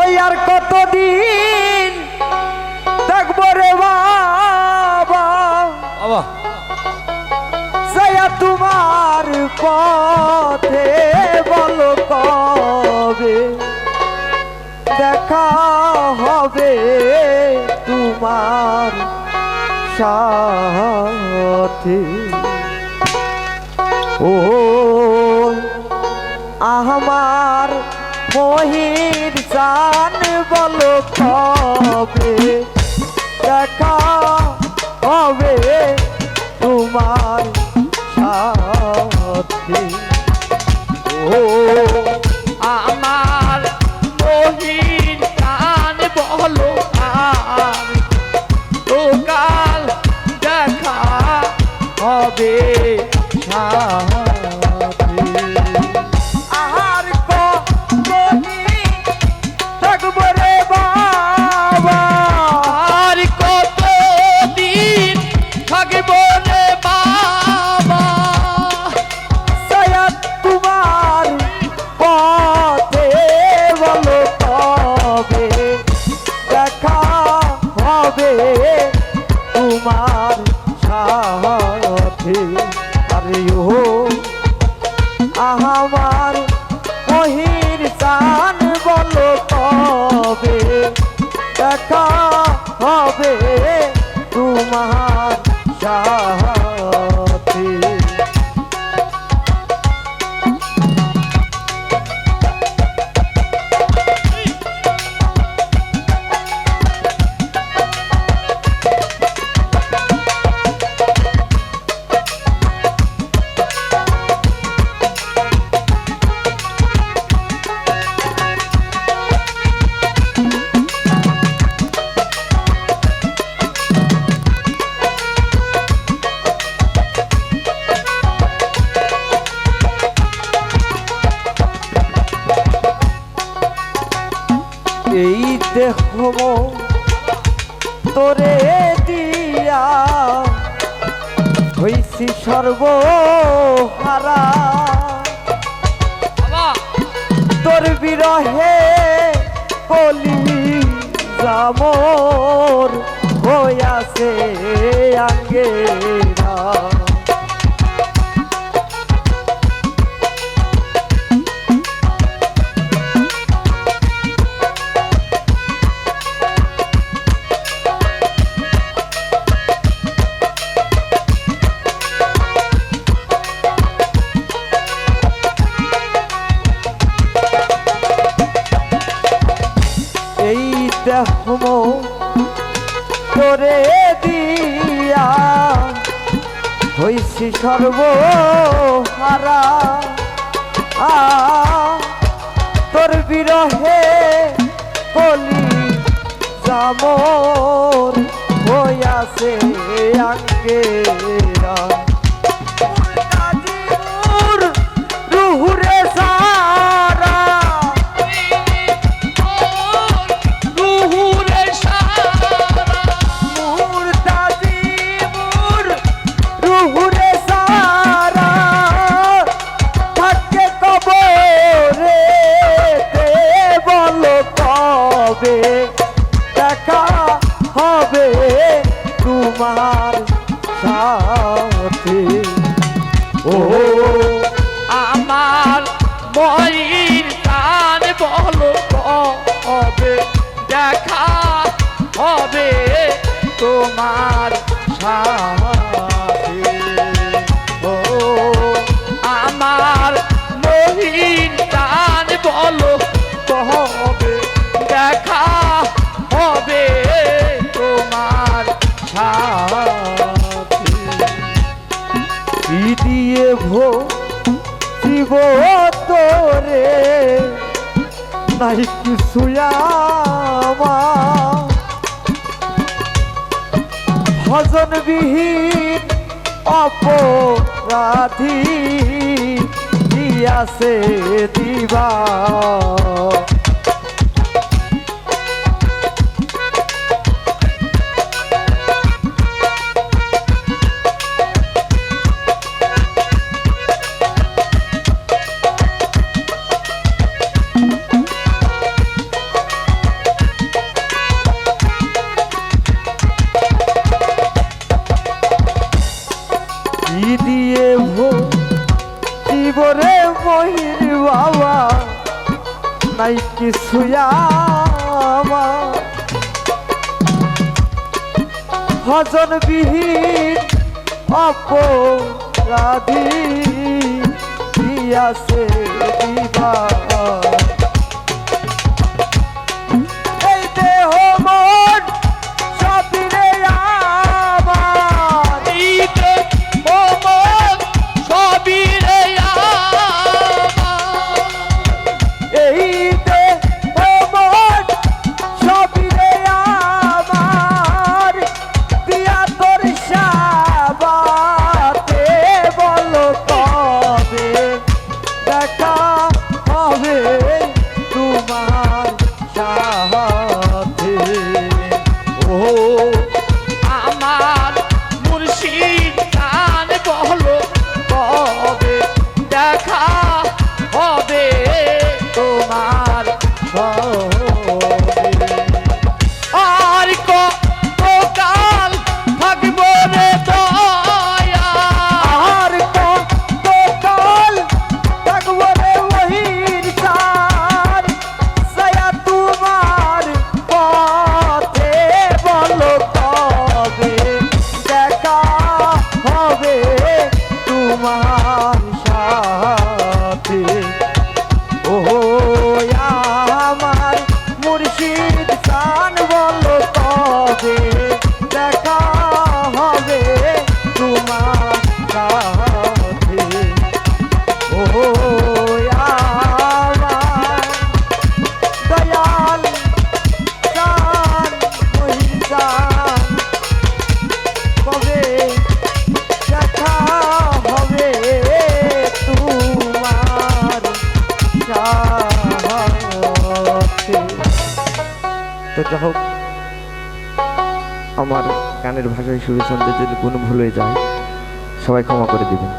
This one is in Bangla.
ওই আর কতদিন থাকব রে বাবা। বাবা। সায়া তোমার পথে বলো কবে দেখা হবে তোমার সাথে? ও আমার মহির জান বল কবে? দেখা হবে তোমার সাথে। মহির চান বলো কবে? দেখা হবে তোমার সাথে এই তোরে দিয়া হইছি সর্বহারা হইছি সর্বহারা। আ তোর বিরহে কলি জামর হইয়াছে আঙ্গেরা কি দিয়ে ভো শিব তোরে। নাই কিছু আমার ভজন বিহীন অপরাধী দিয়াছে দিবা? কিছু ভজন বিহীন অপরাধী আছে বিবাহ। যা হোক, আমার গানের ভাষায় সুরে সন্ধ্যে যদি কোনো ভুল হয়ে যায়, সবাই ক্ষমা করে দিবেন।